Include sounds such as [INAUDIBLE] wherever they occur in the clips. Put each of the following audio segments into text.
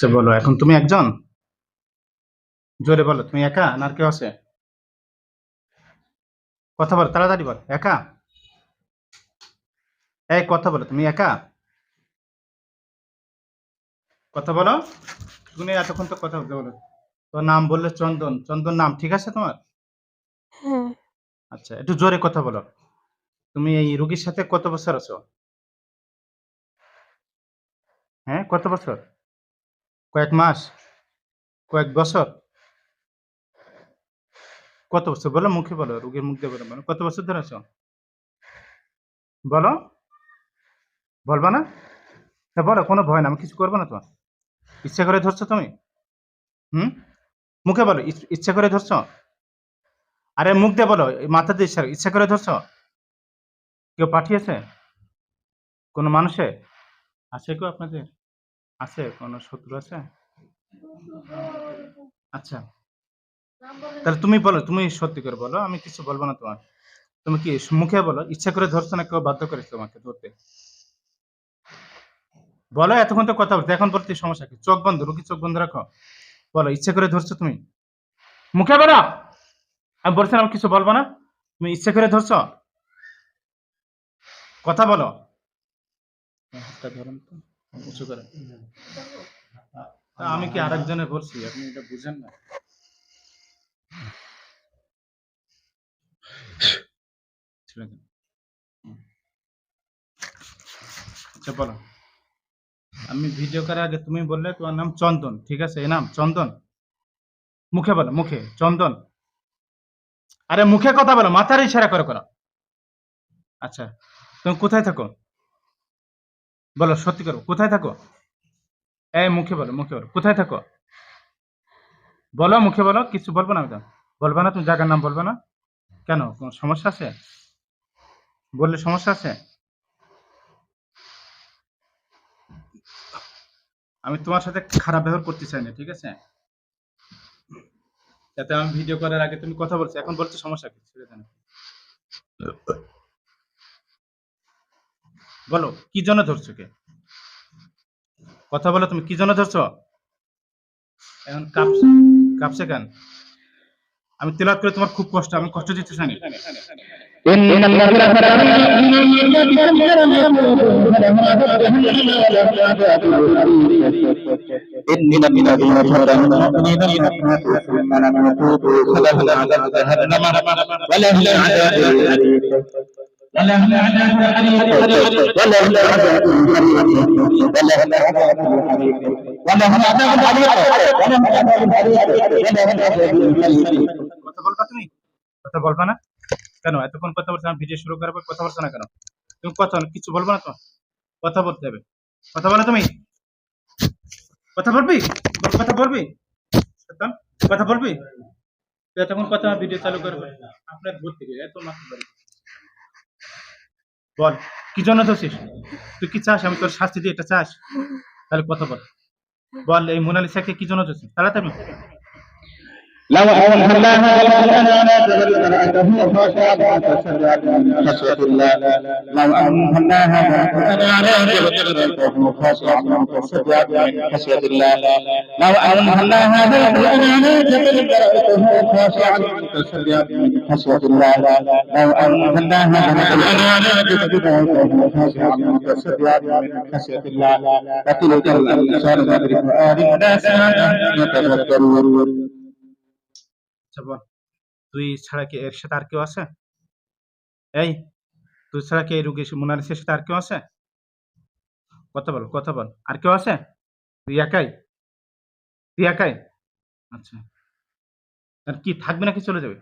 আচ্ছা বলো এখন তুমি একজন? জোরে বলো তুমি একা না আর কেউ আছে? কথা বলো তাড়াতাড়ি বল একা? এই কথা বলো তুমি একা? কথা বলো। তুমি এতক্ষণ তো কথা বলতে বলো। তোর নাম বললে চন্দন চন্দন নাম ঠিক আছে তোমার? হ্যাঁ। আচ্ছা একটু জোরে কথা বলো। তুমি এই রুগীর সাথে কত বছর আছো? হ্যাঁ কত বছর? কয়েক মাস কয়েক বছর? কত বছর? বলো মুখে বলো রুগীর মুখ দিয়ে বলো বলো, কত বছর ধরে আছো? বলো। বলবা না? তা বলো কোনো ভয় না আমি কিছু করব না তোমার। ইচ্ছা করে ধরছো তুমি? হুম? মুখে বলো ইচ- ইচ্ছা করে ধরছো? আরে মুখ দিয়ে বলো মাথা দিয়ে ইচ্ছা ইচ্ছা করে ধরছো? কেউ পাঠিয়েছে? কোনো মানুষে? আছে কেউ আপনাদের? আছে? কোনো শত্রু আছে? আচ্ছা। তাহলে তুমি বলো, তুমি সত্যি করে বলো, আমি কিছু বলব না তোমার। তুমি কি মুখে বলো, ইচ্ছা করে ধরছো না কেউ বাধ্য করেছে তোমাকে ধরতে? বলো, এতক্ষণ তো কথা বলতে এখন বলতে সমস্যা কি? চোখ বন্ধ রুগী চোখ বন্ধ রাখো। বলো, ইচ্ছা করে ধরছো তুমি? মুখে বলো! আমি বলছিলাম কিছু বলব না? তুমি ইচ্ছা করে ধরছো? কথা বলো। হাতটা ধরুন তো। উঁচু করে। আমি কি আরেকজনের বলছি? আপনি এটা বুঝেন না। আচ্ছা বলো। আমি ভিডিও করার আগে তুমি বললে তোমার নাম চন্দন ঠিক আছে? এই নাম চন্দন। মুখে বলো মুখে। চন্দন। আরে মুখে কথা বলো মাথার ইশারা করে করো। আচ্ছা তুমি কোথায় থাকো? বলো, সত্যি করো। কোথায় থাকো? এই মুখে বলো মুখে বলো। কোথায় থাকো? বলো, মুখে বলো, কিছু বলব না তো বলব না, তুমি জায়গার নাম বলবে না। কেন, কোনো সমস্যা আছে? বললে সমস্যা আছে? আমি তোমার সাথে খারাপ ব্যবহার করতে চাই না, ঠিক আছে? যাতে আমি ভিডিও করার আগে তুমি কথা বলছো। এখন বলছো সমস্যা কি। বলো কি জন্য ধরছো কে কথা বলো তুমি কি জন্য ধরছো এখন কাঁপছে কাঁপছে কেন আমি তেলাত করে তোমার খুব কষ্ট আমি কষ্ট দিতে চাই না। إن الذين إن الذين ظلموا المؤمنين والمؤمنات ثم لم يتوبوا فلهم عذاب جهنم ولهم عذاب الحريق ولهم عذاب الحريق ولهم عذاب الحريق ولهم عذاب الحريق ولهم عذاب الحريق ولهم عذاب الحريق ولهم عذاب الحريق কথা বলবা তুমি কথা বলবা না কেন এতক্ষণ কথা বলছো আমি ভিডিও শুরু করার পর কথা বলছো না কেন তুমি কথা কিছু বলবো না তো কথা বলতে হবে কথা বলো তুমি কথা বলবি বল, কথা বলবি শয়তান, কথা বলবি তুই এতক্ষণ কথা আমার ভিডিও চালু করবে আপনার ভূত থেকে এত মাত্র বাড়ি বল, কি জন্য ধরছিস? তুই কি চাস? আমি তোর শাস্তি দিয়ে এটা চাস? তাহলে কথা বল। বল, এই মোনালিসাকে কি জন্য ধরছিস? তাড়াতাড়ি। لو أوحيناها لكان لا تبرد رأته وخاشعة خشية الله. لو أوحيناها لكان لا تبرد رأته وخاشعة فسرعت خشية الله. لو أوحيناها لكان لا تبرد خشية الله لو أوحيناها لكان لا تبرد خشية الله. فتلك الأمثال نضربها للناس আচ্ছা বল তুই ছাড়া কি এর সাথে আর কেউ আছে? এই, তুই ছাড়া কি এই রুগী মোনালিসের সাথে আর কেউ আছে? কথা বল কথা বল। আর কেউ আছে? তুই একাই? তুই একাই? আচ্ছা। কি, থাকবে নাকি চলে যাবে?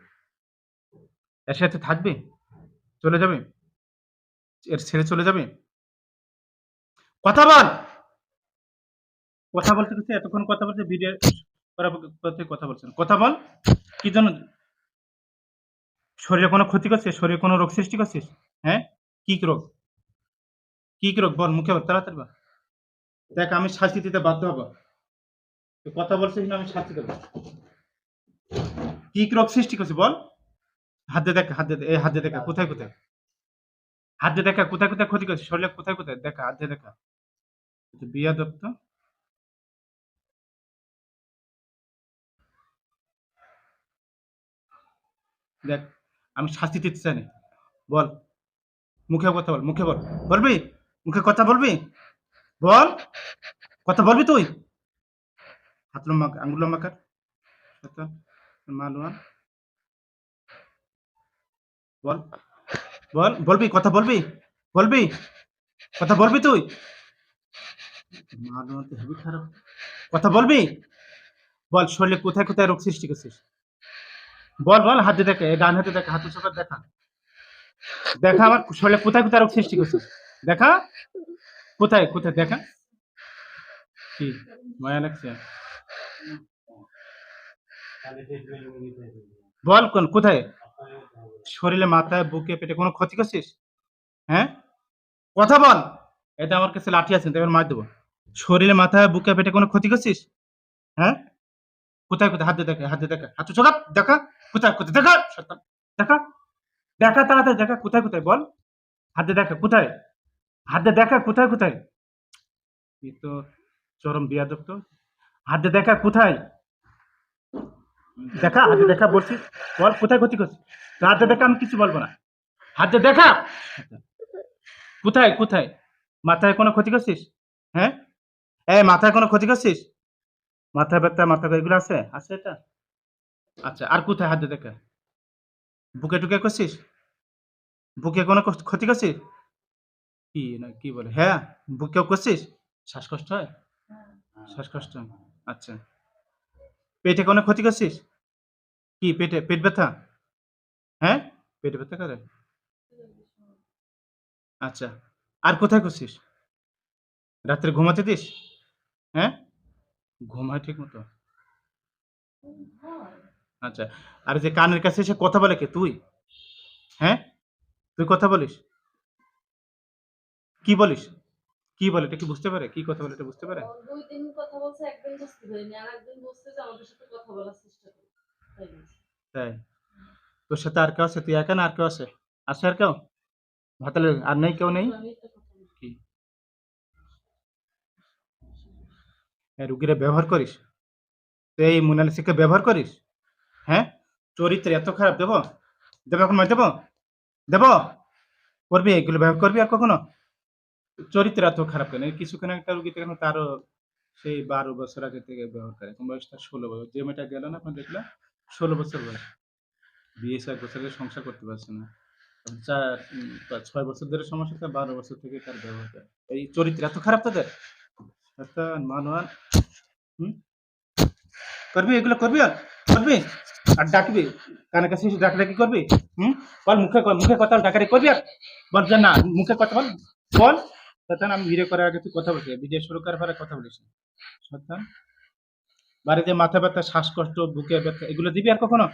এর সাথে থাকবি? চলে যাবে? এর ছেড়ে চলে যাবে? কথা বল! কথা বলতে এতক্ষণ কথা বলতে ভিডিও কথা বলছেন কথা বল। কি জন্য? শরীরে কোনো ক্ষতি করছিস? শরীরে কোনো রোগ সৃষ্টি করছিস? হ্যাঁ? কি রোগ? কি রোগ? বল, মুখে তাড়াতাড়ি বল। দেখ, আমি শাস্তি দিতে বাধ্য হব। কথা বলছিস না, আমি শাস্তি দেবো। কি রোগ সৃষ্টি করছিস বল? হাত দেখা, হাত এই হাত দেখা, কোথায় কোথায়? হাত দেখা, কোথায় কোথায় ক্ষতি করছিস? শরীরে কোথায় কোথায়? দেখা, হাত দেখা। বিয়া দত্ত দেখ আমি শাস্তি দিতে চাই বল মুখে কথা বল মুখে বল। বলবি? মুখে কথা বলবি? বল কথা বলবি তুই? হাত লম্বা আঙ্গুল লম্বা কর। শয়তান, মালওয়ান বল বল বলবি কথা বলবি? বলবি? কথা বলবি তুই? মালওয়ান তো হেবি খারাপ। কথা বলবি? বল শরীরে কোথায় কোথায় রোগ সৃষ্টি করছিস? বল বল, হাতে দেখে ডান হাতে দেখা হাতে চোখে দেখা। দেখা আমার শরীরে কোথায় কোথায় রোগ সৃষ্টি করছিস দেখা? কোথায় কোথায়? দেখা? কি? মায়া লাগছে? বল, কোন, কোথায়? শরীরে, মাথায়, বুকে, পেটে কোনো ক্ষতি করছিস? হ্যাঁ? কথা বল। এটা আমার কাছে লাঠি আছে, তাই মার দেবো। শরীরে, মাথায়, বুকে, পেটে কোনো ক্ষতি করছিস? হ্যাঁ? কোথায় কোথায়? হাতে দেখা হাতে দেখা। হাতে চোখা দেখা। কোথায় কোথায়? দেখা শয়তান, দেখা? দেখা তাড়াতাড়ি দেখা। কোথায় কোথায়? বল। হাতে দেখা কোথায়? হাতে দেখা কোথায় কোথায়? এই তো চরম বিয়াদব তো। হাতে দেখা কোথায়? দেখা হাতে দেখা বলছিস বল কোথায় ক্ষতি করছিস? হাতে দেখা আমি কিছু বলব না। হাতে দেখা? কোথায় কোথায়? মাথায় কোনো ক্ষতি করছিস? হ্যাঁ? এই মাথায় কোনো ক্ষতি করছিস? মাথা ব্যথা মাথা এগুলো আছে? আছে এটা? আচ্ছা আর কোথায় হাতে দেখা? বুকে টুকে করছিস? বুকে কোনো ক্ষতি করছিস? কি না কি বলে? হ্যাঁ বুকেও করছিস? শ্বাসকষ্ট হয়? শ্বাসকষ্ট? আচ্ছা। পেটে কোনো ক্ষতি করছিস? কি পেটে পেট ব্যথা? হ্যাঁ? পেট ব্যথা করে? আচ্ছা আর কোথায় করছিস? রাত্রে ঘুমাতে দিস? হ্যাঁ? ঘুমায় ঠিক মতো? আচ্ছা। আর যে কানের কাছে এসে কথা বলে কে? তুই? হ্যাঁ? তুই কথা বলিস? কি বলিস? কি বলে? এটা কি বুঝতে পারে? কি কথা বলে? এটা বুঝতে পারে? দুই দিন কথা বলছে একদিন বুঝতে পারিনি আর একদিন বুঝতে যে আমাদের সাথে কথা বলার চেষ্টা করি তাই তোর সাথে আর কেউ আছে? তুই একা না আর কেউ আছে? আছে আর কেউ? ভাতালে আর নেই কেউ নেই। কি? রুগীরা ব্যবহার করিস? তুই এই মোনালিসাকে ব্যবহার করিস? হ্যাঁ? চরিত্র এত খারাপ দেব? দেবো এখন মার দেবো? দেব? করবি? এগুলো ব্যবহার করবি আর কখনো? চরিত্র এত খারাপ কেন? এই কিছুক্ষণ একটা রুগী দেখলাম তারও সেই বারো বছর আগে থেকে ব্যবহার করে। এখন বয়স তার ষোলো বছর। যে মেয়েটা গেল না আপনার দেখলাম ষোলো বছর বয়স। বিয়ে চার বছর সংসার করতে পারছে না। এখন চার ছয় বছর ধরে সমস্যা তার বারো বছর থেকে তার ব্যবহার করে। এই চরিত্র এত খারাপ তাদের? শয়তান, মানওয়ান হুম? করবি? এগুলো করবি আর? করবি? আর ডাকবি? কানের কাছে এসে ডাকাডাকি করবি? হুম? বল মুখে মুখে কথা ডাকাডাকি করবি আর? বল যে না মুখে কথা বল বল। শয়তান আমি ভিডিও করার আগে তুই কথা বলছি ভিডিও শুরু করার পরে কথা বলেছি। না। শয়তান বাড়িতে মাথা ব্যথা শ্বাসকষ্ট বুকে ব্যথা এগুলো দিবি আর কখনো?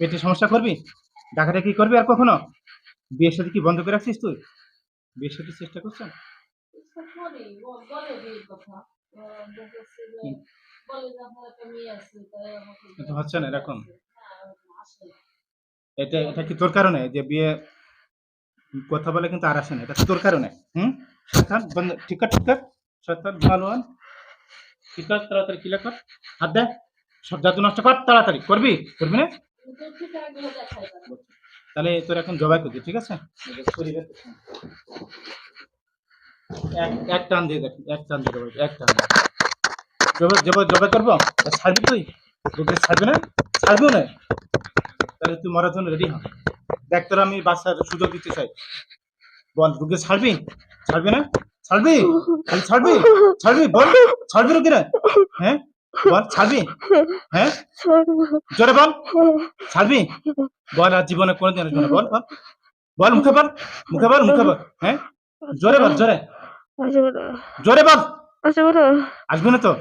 পেটে সমস্যা করবি? ডাকাডাকি করবি আর কখনো? বিয়ের সাথে কি বন্ধ করে রাখছিস তুই? বিয়ের সাথে চেষ্টা করছ আছে, কিন্তু হচ্ছে না এরকম। এটা এটা কি তোর কারণে? যে বিয়ে কথা বলে কিন্তু আর আসে না এটা তোর কারণে। হুম? শয়তান বন্ধ ঠিক ঠিক শয়তান মালওয়ান ঠিক কর তাড়াতাড়ি ক্লিয়ার কর হাত দে। সব জাদু নষ্ট কর তাড়াতাড়ি। করবি? করবি না। তাহলে তোর এখন জবাই করবি ঠিক আছে? এক এক টান দিয়ে দেখ এক টান দিয়ে দেবো এক টান জবাই করব? ছাড়বি তুই? তোকে ছাড়বি না? ছাড়বিও না? তাহলে তুই মরার জন্য রেডি হ। দেখ তোর আমি বাচ্চার সুযোগ দিতে চাই। বল রুগী ছাড়বি? ছাড়বি না? ছাড়বি? ছাড়বি? ছাড়বি? বল ছাড়বি রুগী না? হ্যাঁ? বল ছাড়বি? হ্যাঁ? জোরে বল। ছাড়বি? বল আর জীবনে কোনোদিন আসবে না বল বল। বল মুখে বল মুখে বল মুখে বল। হ্যাঁ? জোরে বল জোরে। জোরে বল। আসবে আসবে না তো?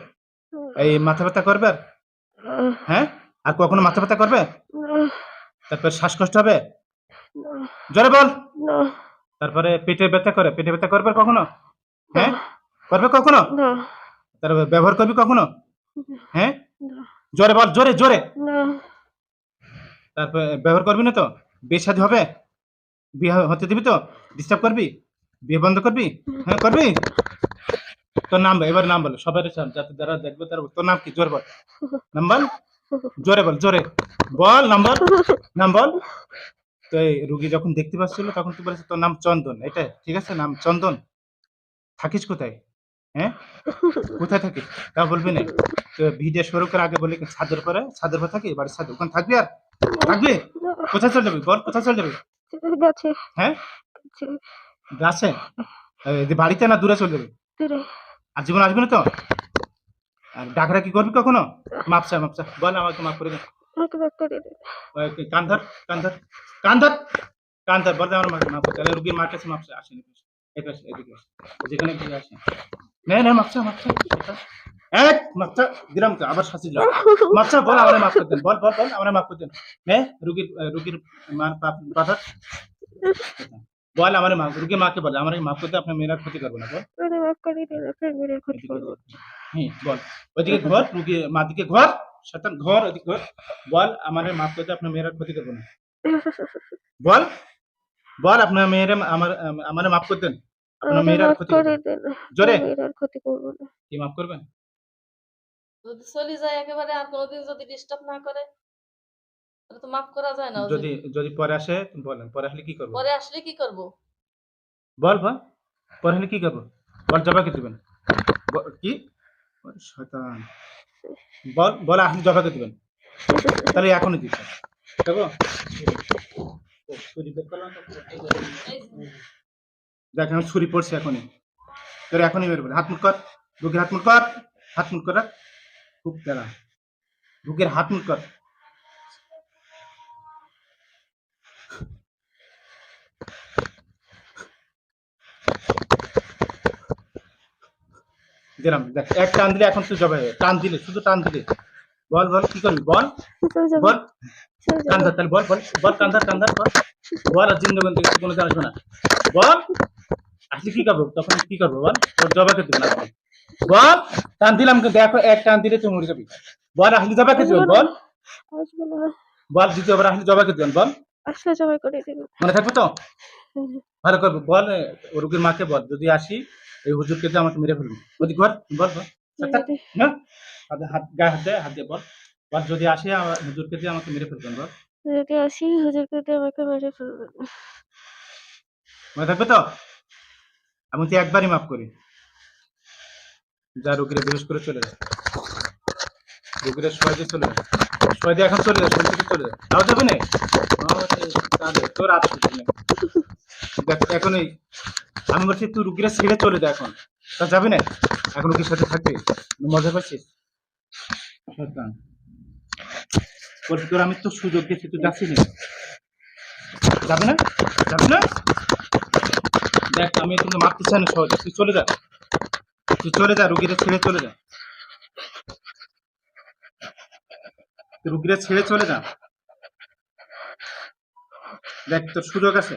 এই মাথা ব্যথা করবে আর? হ্যাঁ? আর কখনো মাথা ব্যথা করবে? তারপর শ্বাসকষ্ট হবে? জোরে বল। তারপরে পেটে ব্যথা করে। পেটে ব্যথা করবে কখনো? হ্যাঁ? করবে কখনো? না। তার ব্যবহার করবি কখনো? হ্যাঁ? জোরে বল জোরে জোরে। তারপরে ব্যবহার করবি না তো? বিয়ে শাদী হবে? বিয়ে হতে দিবি তো? ডিস্টার্ব করবি? বিয়ে বন্ধ করবি? হ্যাঁ করবি? তোর নাম বল, এবার নাম বল সবার যাতে যারা দেখবে তারা তোর নাম কি? জোর বল। নাম বল? জোরে বল জোরে। বল নাম্বার নাম বল। তো এই রুগী যখন দেখতে পাচ্ছিল তখন তুই বলেছিস তোর নাম চন্দন। এটা ঠিক আছে? নাম চন্দন। থাকিস কোথায়? হ্যাঁ? কোথায় থাকিস? তা বলবি না। তো ভিডিও শুরু করে আগে বলি ছাদের পরে ছাদের পরে থাকি? বাড়ির ছাদে। ওখানে থাকবি আর? থাকবি? কোথায় চলে যাবি? বল কোথায় চলে যাবি? হ্যাঁ? গাছে? বাড়িতে না দূরে চলে যাবি? দূরে। আর জীবন আসবে না তো? আর ডাকরা কি করবি কখনো? মাপসা মাপসা। বল আমাকে মাফ করে দে। কান্ধার কান্ধার কান্ধার কান্ধার বলতে আমার মাকে মাফ তাহলে রুগীর মার কাছে মাপসা। আসেনি আসে, এদিকে। যেখানে গিয়ে আসে না না মাপসা মাপসা। এক মাপসা দিলাম তো আবার শাস্তি দিলাম মাপসা বল আমার মাফ করে দেন। বল বল বল আমার মাফ করে দেন। হ্যাঁ রুগীর রুগীর মার পাথর বল আমার মা রুগীর মাকে বল আমার মাফ করতে আপনার মেয়েরা ক্ষতি করব না বল। আমাকে মাফ করে দিন আপনার মেয়ের ক্ষতি করব। না। হ্যাঁ বল। ওইদিকে ঘর রুগী মা দিকে ঘর শতান ঘর ওইদিকে ঘর। বল আমার মাফ করতে আপনার মেয়েরা ক্ষতি করব না। [LAUGHS] বল বল আপনার মেয়েরা আমার আমার মাফ করে দেন। আপনার আমাকে মেয়েরা ক্ষতি করে করবে দেন জোরে। আমার ক্ষতি করব না। কি মাফ করবেন? যদি চলে যায় একেবারে আর কোনোদিন যদি ডিস্টার্ব না করে তাহলে তো মাফ করা যায় না যদি যদি পরে আসে বলেন পরে আসলে কি করব? পরে আসলে কি করব? বল বল। পরে হলে কি করব? বল জবাকে দিবেন। কি? শয়তান। বল বল আপনি জবাকে দিবেন। তাহলে এখনই দিচ্ছে। দেবো ও, ছুরি বের করলাম তো। দেখ আমি ছুরি পড়ছি এখনই। তোর এখনই করে হাত মুখ কর। বুকের হাত মুখ কর। হাত মুখ কর। খুব তেরা বুকের হাত মুখ কর। দিলাম। দেখ এক টান দিলে এখন তুই টান দিলে শুধু টান দিলে। বল বল কি করবি? বল। বল। তাহলে বল বল বল বল। বল আর জিন্দগন থেকে কোনো জানাস না। বল। আসলে কি করব? তখন কি করব? বল। তোর জবাকে দিবে না বল। টান দিলাম দেখো এক টান দিলে তুই মরে যাবি। বল আসলে জবাকে দিবেন বল। আসবে বল দ্বিতীয়বার আসলে জবাকে দিবেন বল। আসলে জবাই করে মনে থাকবে তো? ভালো করব। বল রুগীর মাকে বল। যদি আসি এই হুজুরকে দিয়ে আমাকে মেরে ফেলবি। বল বল। বল থাক, না হাত গায়ে হাত দে হাত দিয়ে বল। বল যদি আসে হুজুরকে দিয়ে আমাকে মেরে ফেলবেন বল। যদি আসি হুজুরকে দিয়ে আমাকে মেরে ফেলবেন। মনে থাকবে তো? আমি তো একবারই মাফ করি। যা রুগীরা বেহস করে চলে যায়। রুগীরা সবাই দিয়ে চলে যায়। সবাই দিয়ে এখন চলে যায় শরীর চলে যায়। তাও যাবে না? তোর আর ছুটি নেই। এখন এই আমি বলছি, তুই রুগীরা ছেড়ে চলে যায় এখন। তা যাবে না? এখন রুগীর সাথে থাকবে? মজা করছিস? বলছি, তোর আমি তো সুযোগ দিচ্ছি তুই যাচ্ছিস না যাবে না? যাবে না? দেখ, আমি কিন্তু মারতে চাই না সহজে। তুই চলে যা। তুই চলে যা, রুগীরা ছেড়ে চলে যা। রুগীরা ছেড়ে চলে যা। দেখ, তোর সুযোগ আছে।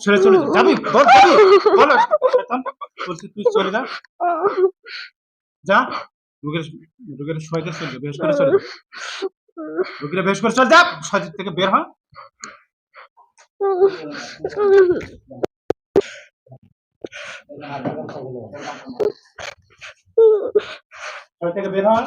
ছেড়ে চলে যাবি বল যাবি বল। বলছি, তুই চলে যা। যা। রুগীর রুগীর সহায়তা চলে যা বেশ করে চলে যা। রুগীরা বেশ করে চলে যা সহায়তা থেকে বের হয় সহায়তা থেকে বের হয়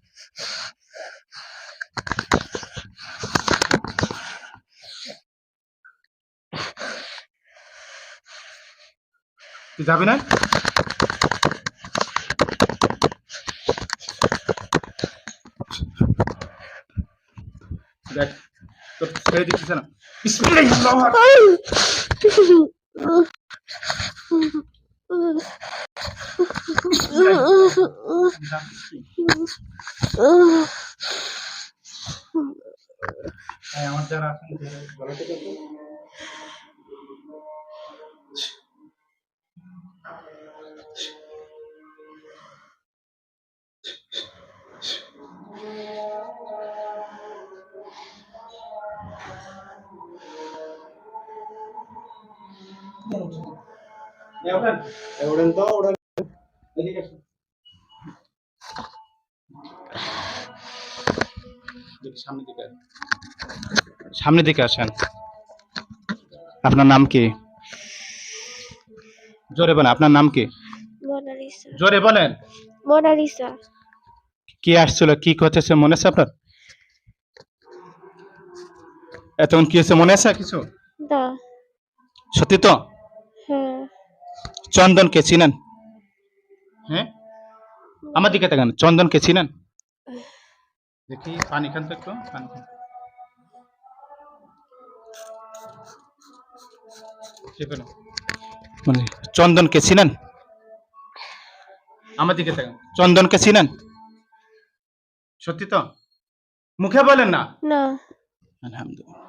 তুই যাবি না? দেখ তোর ছেড়ে দিচ্ছিস না আমার যারা আছেন সামনে দিকে সামনের দিকে আসেন। আপনার নাম কি? জোরে বলেন আপনার নাম কি? জোরে বলেন। মোনালিসা। কি আসছিল কি হতেছে মনে আছে আপনার? এতক্ষণ কি হয়েছে মনে আছে কিছু? সত্যি তো? হ্যাঁ। চন্দনকে চিনেন? হ্যাঁ? আমার দিকে তাকান চন্দনকে চিনেন? দেখি পানি খান তো একটু পানি খান। কে? মানে চন্দনকে চিনেন? আমার দিকে তাকান চন্দনকে চিনেন? সত্যি তো? মুখে বলেন না? না। আলহামদুলিল্লাহ।